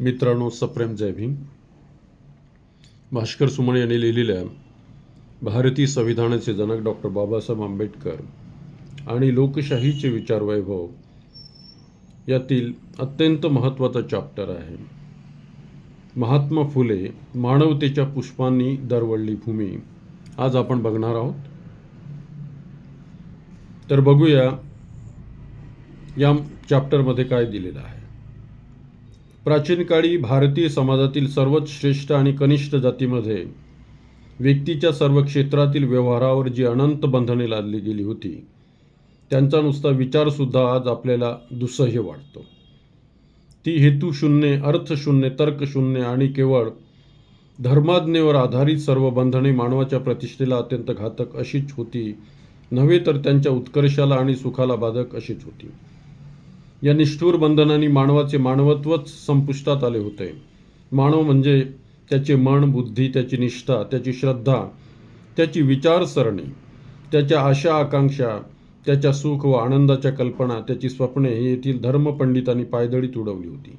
मित्रांनो सप्रेम जय भीम. भास्कर सुमन यांनी लिहिलेल्या भारतीय संविधानाचे जनक डॉक्टर बाबासाहेब आंबेडकर आणि लोकशाहीचे विचार वैभव यातील अत्यंत महत्त्वाचा चॅप्टर आहे. महात्मा फुले मानवतेच्या पुष्पांनी दरवळली भूमी. आज आपण बघणार आहोत. तर बघूया या चॅप्टरमध्ये काय दिलेलं आहे. प्राचीन काळी भारतीय समाजातील सर्वच श्रेष्ठ आणि कनिष्ठ जातीमध्ये व्यक्तीच्या सर्व क्षेत्रातील व्यवहारावर जी अनंत बंधने लादली गेली होती त्यांचा नुसता विचारसुद्धा आज आपल्याला दुसह्य वाटतो. ती हेतुशून्य अर्थशून्य तर्कशून्य आणि केवळ धर्माज्ञेवर आधारित सर्व बंधने मानवाच्या प्रतिष्ठेला अत्यंत घातक अशीच होती. नव्हे तर त्यांच्या उत्कर्षाला आणि सुखाला बाधक अशीच होती. या निष्ठूर बंधनांनी मानवाचे मानवत्वच संपुष्टात आले होते. मानव म्हणजे त्याचे मन बुद्धी त्याची निष्ठा त्याची श्रद्धा त्याची विचारसरणी त्याच्या आशा आकांक्षा त्याच्या सुख व आनंदाच्या कल्पना त्याची स्वप्ने ही येथील धर्मपंडितांनी पायदळीत उडवली होती.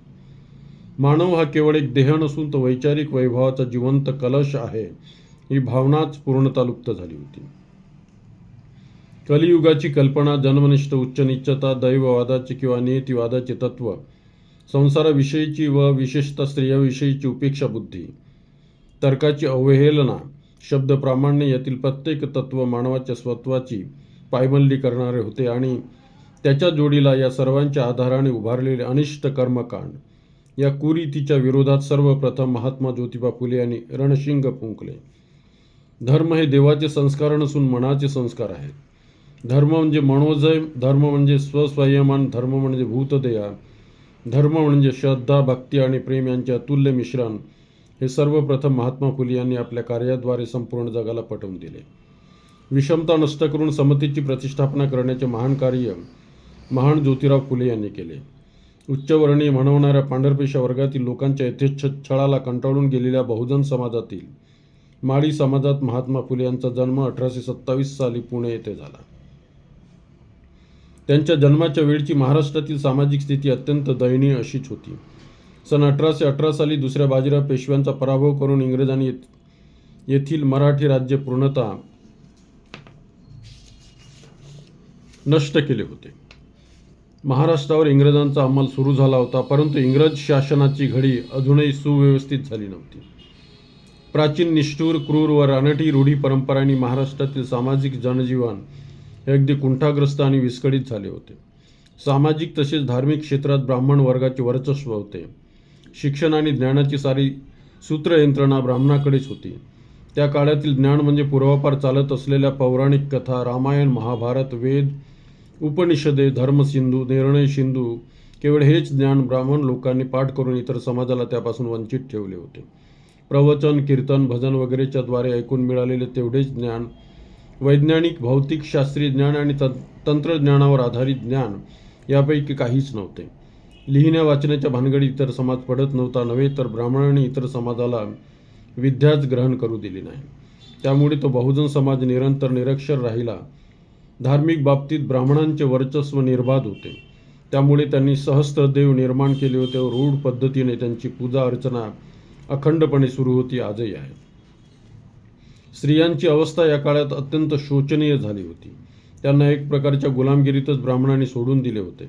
मानव हा केवळ एक देह नसून तो वैचारिक वैभवाचा जिवंत कलश आहे. ही भावनाच पूर्णता लुप्त झाली होती. कलियुगाची कल्पना जन्मनिष्ठ उच्चनिश्चता दैववादाचे किंवा नियतिवादाचे तत्व संसाराविषयीची व विशेषतः स्त्रियाविषयीची उपेक्षा बुद्धी तर्काची अवहेलना शब्द प्रामाण्य यातील प्रत्येक तत्व मानवाच्या स्वत्वाची पायमल्ली करणारे होते आणि त्याच्या जोडीला या सर्वांच्या आधाराने उभारलेले अनिष्ट कर्मकांड या कुरीतीच्या विरोधात सर्वप्रथम महात्मा ज्योतिबा फुले यांनी रणशिंग फुंकले. धर्म हे देवाचे संस्कार नसून मनाचे संस्कार आहेत. धर्म म्हणजे मनोजय धर्म म्हणजे स्वस्वयमान धर्म म्हणजे भूतदया धर्म म्हणजे श्रद्धा भक्ती आणि प्रेम यांचे अतुल्य मिश्रण. हे सर्वप्रथम महात्मा फुले यांनी आपल्या कार्याद्वारे संपूर्ण जगाला पटवून दिले. विषमता नष्ट करून समतेची प्रतिष्ठापना करण्याचे महान कार्य महान ज्योतिराव फुले यांनी केले. उच्चवर्णीय म्हणवणाऱ्या पांढरपेशा वर्गातील लोकांच्या यथेच्छ छळाला कंटाळून गेलेल्या बहुजन समाजातील माळी समाजात महात्मा फुले यांचा जन्म अठराशे सत्तावीस साली पुणे येथे झाला. त्यांच्या जन्माच्या वेळची महाराष्ट्रातील सामाजिक स्थिती अत्यंत दयनीय अशीच होती. सन अठराशे अठरा साली दुसऱ्या बाजीराव पेशव्यांचा पराभव करून इंग्रजांनी येथील मराठी राज्य पूर्णतः नष्ट केले होते. महाराष्ट्रावर इंग्रजांचा अंमल सुरू झाला होता परंतु इंग्रज शासनाची घडी अजूनही सुव्यवस्थित झाली नव्हती. प्राचीन निष्ठूर क्रूर व रानटी रूढी परंपरांनी महाराष्ट्रातील सामाजिक जनजीवन हे अगदी कुंठाग्रस्त आणि विस्कळीत झाले होते. सामाजिक तसेच धार्मिक क्षेत्रात ब्राह्मण वर्गाचे वर्चस्व होते. शिक्षण आणि ज्ञानाची सारी सूत्रयंत्रणा ब्राह्मणाकडेच होती. त्या काळातील ज्ञान म्हणजे पूर्वापार चालत असलेल्या पौराणिक कथा रामायण महाभारत वेद उपनिषदे धर्मसिंधू निर्णय सिंधू केवळ हेच ज्ञान ब्राह्मण लोकांनी पाठ करून इतर समाजाला त्यापासून वंचित ठेवले होते. प्रवचन कीर्तन भजन वगैरेच्या द्वारे ऐकून मिळालेले तेवढेच ज्ञान वैज्ञानिक भौतिक शास्त्रीय ज्ञान आणि तंत्रज्ञानावर आधारित ज्ञान यापैकी काहीच नव्हते. लिहिण्या वाचण्याच्या भानगडीत इतर समाज पडत नव्हता नव्हे तर ब्राह्मणांनी इतर समाजाला विद्याच ग्रहण करू दिली नाही. त्यामुळे तो बहुजन समाज निरंतर निरक्षर राहिला. धार्मिक बाबतीत ब्राह्मणांचे वर्चस्व निर्बाध होते. त्यामुळे त्यांनी सहस्त्रदेव निर्माण केले होते व रूढ पद्धतीने त्यांची पूजा अर्चना अखंडपणे सुरू होती. आजही आहे. स्त्रियांची अवस्था या काळात अत्यंत शोचनीय झाली होती. त्यांना एक प्रकारच्या गुलामगिरीतच ब्राह्मणांनी सोडून दिले होते.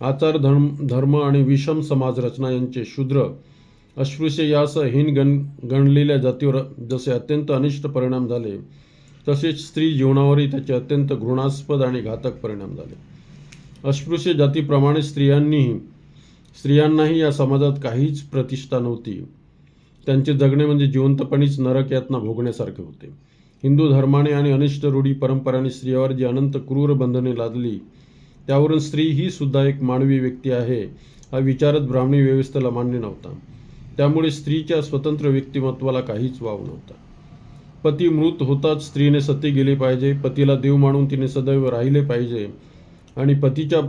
आचार धर्म धर्म आणि विषम समाज रचना यांचे शूद्र अस्पृश्य यासह हीन गण गणलेल्या जातीवर जसे अत्यंत अनिष्ट परिणाम झाले तसेच स्त्री जीवनावरही त्याचे अत्यंत घृणास्पद आणि घातक परिणाम झाले. अस्पृश्य जातीप्रमाणे स्त्रियांनीही स्त्रियांनाही या समाजात काहीच प्रतिष्ठा नव्हती. त्यांचे जगणे म्हणजे जिवंतपणीच नरक यातना भोगण्यासारखे होते. हिंदू धर्माने आणि अनिष्ट रूढी परंपरांनी स्त्रियावर जी अनंत क्रूर बंधने लादली त्यावरून स्त्री ही सुद्धा एक मानवी व्यक्ती आहे हा विचारच ब्राह्मणी व्यवस्थेला मान्य नव्हता. त्यामुळे स्त्रीच्या स्वतंत्र व्यक्तिमत्वाला काहीच वाव नव्हता. पती मृत होताच स्त्रीने सती गेली पाहिजे पतीला देव मानून तिने सदैव राहिले पाहिजे आणि पतीच्या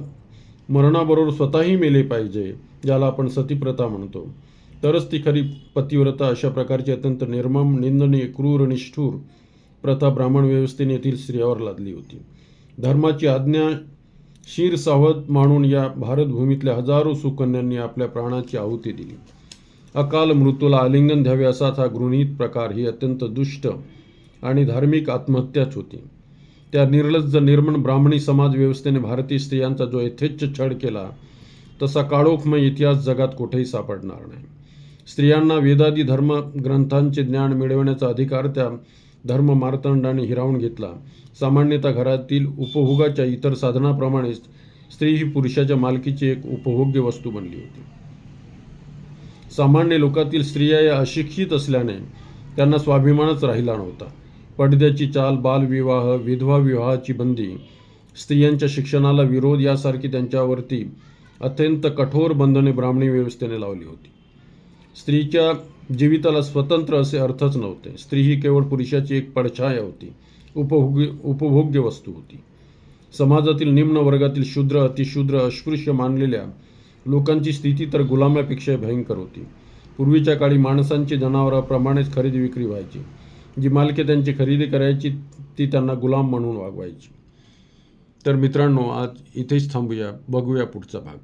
मरणाबरोबर स्वतःही मेले पाहिजे ज्याला आपण सतीप्रथा म्हणतो. तरच ती खरी पतिव्रता अशा प्रकारची अत्यंत निर्मम निंदनीय क्रूर निष्ठूर प्रथा ब्राह्मण व्यवस्थेने येथील स्त्रियावर लादली होती. धर्माची आज्ञा शिर सावध मानून या भारतभूमीतल्या हजारो सुकन्यांनी आपल्या प्राणाची आहुती दिली. अकाल मृत्यूला आलिंगन द्यावे असाच हा गृहीत प्रकार ही अत्यंत दुष्ट आणि धार्मिक आत्महत्याच होती. त्या निर्लज्ज निर्मण ब्राह्मणी समाज व्यवस्थेने भारतीय स्त्रियांचा जो यथेच्छ छळ केला तसा काळोखमय इतिहास जगात कुठेही सापडणार नाही. स्त्रियांना वेदादी धर्म ग्रंथांचे ज्ञान मिळवण्याचा अधिकार त्या धर्म मार्तंडाने हिरावून घेतला. सामान्यतः घरातील उपभोगाच्या इतर साधनाप्रमाणेच स्त्री ही पुरुषाच्या मालकीची एक उपभोग्य वस्तू बनली होती. सामान्य लोकातील स्त्रिया या अशिक्षित असल्याने त्यांना स्वाभिमानच राहिला नव्हता. पडद्याची चाल बालविवाह विधवा विवाहाची बंदी स्त्रियांच्या शिक्षणाला विरोध यासारखी त्यांच्यावरती अत्यंत कठोर बंधने ब्राह्मणी व्यवस्थेने लावली होती. स्त्रीच्या जीविताला स्वतंत्र असे अर्थच नव्हते. स्त्री ही केवळ पुरुषाची एक पडछाया होती. उपभोग्य उपभोग्य वस्तू होती. समाजातील निम्न वर्गातील शूद्र अतिशूद्र अस्पृश्य मानलेल्या लोकांची स्थिती तर गुलामापेक्षा भयंकर होती. पूर्वीच्या काळी माणसांची जनावराप्रमाणेच खरेदी विक्री व्हायची. जी मालके त्यांची खरेदी करायची ती त्यांना गुलाम म्हणून वागवायची. तर मित्रांनो आज इथेच थांबूया. बघूया पुढचा भाग.